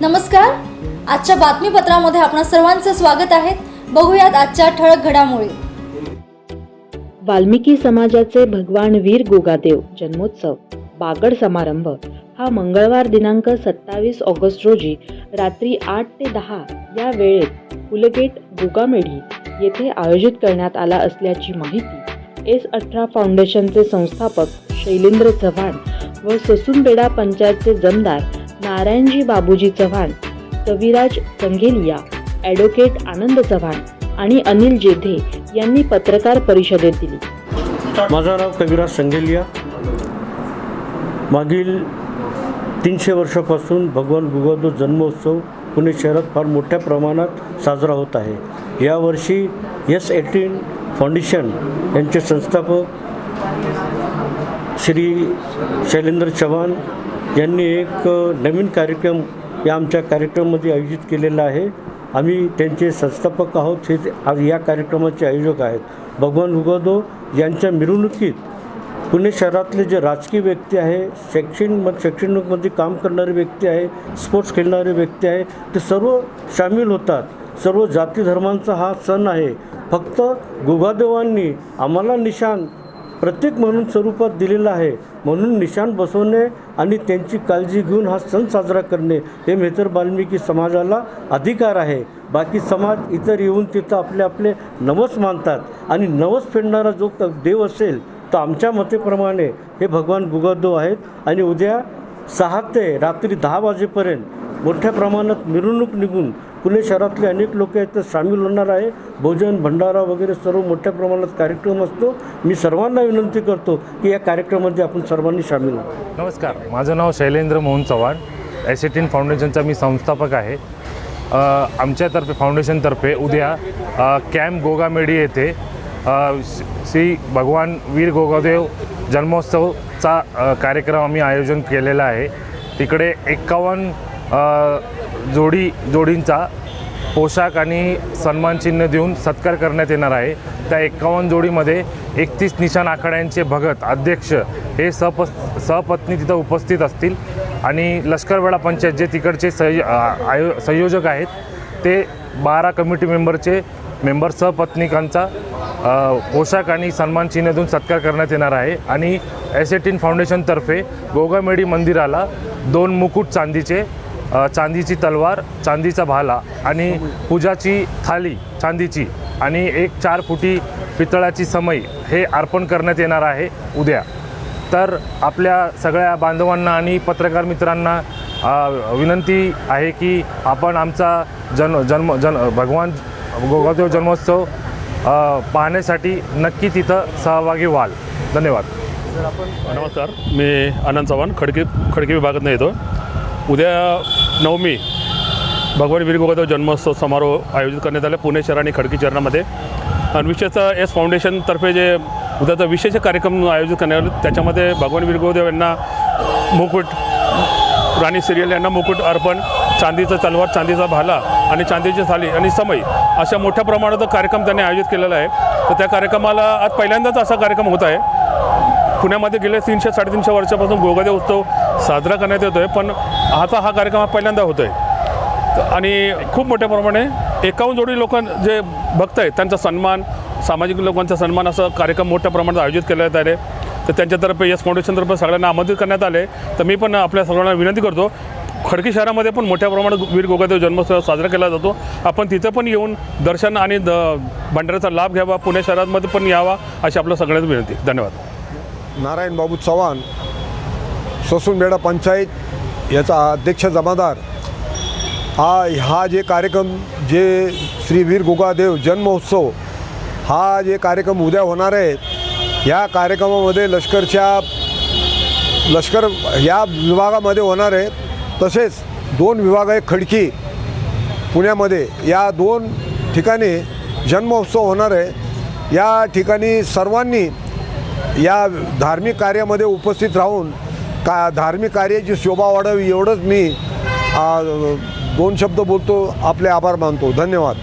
नमस्कार. आजच्या बातमीपत्रामध्ये आपणा सर्वांचं स्वागत आहे. बघूयात आजच्या ठळक घडामोडी. वाल्मिकी समाजाचे भगवान वीर गोगादेव जन्मोत्सव बागड समारंभ. हा मंगळवार दिनांक सत्तावीस ऑगस्ट रोजी रात्री आठ ते दहा या वेळेत कुलगेट गोगामेढी येथे आयोजित करण्यात आला असल्याची माहिती एस अठरा फाउंडेशनचे संस्थापक शैलेंद्र चव्हाण व ससूनबेडा पंचायतचे जमदार नारायणजी बाबूजी चव्हाण कविराज संगेलिया ॲडव्होकेट आनंद चव्हाण आणि अनिल जेधे यांनी पत्रकार परिषदेत दिली. माझं नाव कविराज संगेलिया. मागील तीनशे वर्षापासून भगवान गुगादो जन्मोत्सव पुणे शहरात फार मोठ्या प्रमाणात साजरा होत आहे. यावर्षी एस एटीन फाउंडेशन यांचे संस्थापक श्री शैलेंद्र चव्हाण यांनी एक नवीन कार्यक्रम या आमच्या कार्यक्रमामध्ये आयोजित केलेला आहे. आम्ही त्यांचे संस्थापक आहोत. हे आज या कार्यक्रमाचे आयोजक आहेत. भगवान उगवदो यांच्या मिरवणुकीत पुणे शहरातले जे राजकीय व्यक्ती आहे शैक्षणिक शैक्षणिकमध्ये काम करणारे व्यक्ती आहे स्पोर्ट्स खेळणारे व्यक्ती आहे ते सर्व सामील होतात. सर्व जाती धर्मांचा हा सण आहे. फक्त गुगादेवांनी आम्हाला निशान प्रत्येक म्हणून स्वरूपात दिलेलं आहे. म्हणून निशाण बसवणे आणि त्यांची काळजी घेऊन हा सण साजरा करणे हे मेहतर वाल्मिकी समाजाला अधिकार आहे. बाकी समाज इतर येऊन तिथं आपले आपले नवस मानतात आणि नवस फेडणारा जो क- देव असेल तर आमच्या मतेप्रमाणे हे भगवान गुगादो आहेत आणि उद्या सहा ते रात्री दहा वाजेपर्यंत मोठ्या प्रमाणात मिरवणूक निघून पुणे शहरातले अनेक लोक आहेत तर सामील होणार आहे. भोजन भंडारा वगैरे सर्व मोठ्या प्रमाणात कार्यक्रम असतो. मी सर्वांना विनंती करतो की या कार्यक्रमामध्ये आपण सर्वांनी सामील व्हावं. नमस्कार माझं नाव शैलेंद्र मोहन चव्हाण. एसिटीन फाउंडेशनचा मी संस्थापक आहे. आमच्यातर्फे फाउंडेशनतर्फे उद्या कॅम्प गोगामेडी येथे श- श्री भगवान वीर गोगादेव जन्मोत्सवचा कार्यक्रम आम्ही आयोजन केलेला आहे. तिकडे एक्कावन्न जोडी जोडींचा पोशाख आणि सन्मानचिन्ह देऊन सत्कार करण्यात येणार आहे. त्या एक्कावन्न जोडीमध्ये एकतीस निशाण आखाड्यांचे भगत अध्यक्ष हे सहप सहपत्नी तिथं उपस्थित असतील. आणि लष्करवेडा पंचायत जे तिकडचे संय आयो संयोजक आहेत ते बारा कमिटी मेंबरचे मेंबर सहपत्निकांचा पोशाख आणि सन्मानचिन्ह देऊन सत्कार करण्यात येणार आहे. आणि एस एटीन फाउंडेशनतर्फे गोगामेडी मंदिराला दोन मुकुट चांदीचे चांदीची तलवार चांदीचा भाला आणि पूजाची थाली चांदीची. आणि एक चार फुटी पितळाची समई हे अर्पण करण्यात येणार आहे उद्या. तर आपल्या सगळ्या बांधवांना आणि पत्रकार मित्रांना विनंती आहे की आपण आमचा जन जन्म जन भगवान गोगादेव जन्मोत्सव पाहण्यासाठी नक्की तिथं सहभागी व्हाल. धन्यवाद. नमस्कार. मी आनंद चव्हाण खडकी खडकी विभागातून येतो उद्या नवमी. भगवान वीर जन्मोत्सव समारोह आयोजित करण्यात आला पुणे शहर आणि खडकी शहरामध्ये. आणि विशेषतः एस फाउंडेशनतर्फे जे उद्याचा विशेष कार्यक्रम आयोजित करण्यात आले त्याच्यामध्ये भगवान वीर यांना मुकुट राणी सिरियल यांना मुकुट अर्पण चांदीचा तलवार चांदीचा भाला आणि चांदीची थाली आणि समय अशा मोठ्या प्रमाणात कार्यक्रम त्यांनी आयोजित केलेला आहे. तर त्या कार्यक्रमाला आज पहिल्यांदाच असा कार्यक्रम होत आहे. पुण्यामध्ये गेले तीनशे साडेतीनशे वर्षापासून गोगादेव उत्सव साजरा करण्यात येतो आहे पण आता हा कार्यक्रम हा पहिल्यांदा होतो आहे आणि खूप मोठ्या प्रमाणे एकावन्न जोडी लोक जे भक्त आहेत त्यांचा सन्मान सामाजिक लोकांचा सन्मान असं कार्यक्रम मोठ्या प्रमाणात आयोजित केण्यात आले. तर त्यांच्यातर्फे यस फाउंडेशनतर्फे सगळ्यांना आमंत्रित करण्यात आले. तर मी पण आपल्या सर्वांना विनंती करतो खडकी शहरामध्ये पण मोठ्या प्रमाणात वीर गोगादेव जन्मोत्सव साजरा केला जातो. आपण तिथं पण येऊन दर्शन आणि द भंडाऱ्याचा लाभ घ्यावा पुणे शहरामध्ये पण यावा अशी आपल्या सगळ्यांची विनंती. धन्यवाद. नारायण बाबू चव्हाण ससूनबेडा पंचायत याचा अध्यक्ष जमादार. हा हा जे कार्यक्रम जे श्री वीर गोगादेव जन्मोत्सव हा जे कार्यक्रम उद्या होणार आहे या कार्यक्रमामध्ये लष्करच्या लष्कर या विभागामध्ये होणार आहे. तसेच दोन विभाग आहे खडकी पुण्यामध्ये. या दोन ठिकाणी जन्मोत्सव होणार आहे. या ठिकाणी सर्वांनी या धार्मिक कार्यामध्ये उपस्थित राहून का धार्मिक कार्याची शोभा वाढावी एवढंच मी दोन शब्द बोलतो आपले आभार मानतो. धन्यवाद.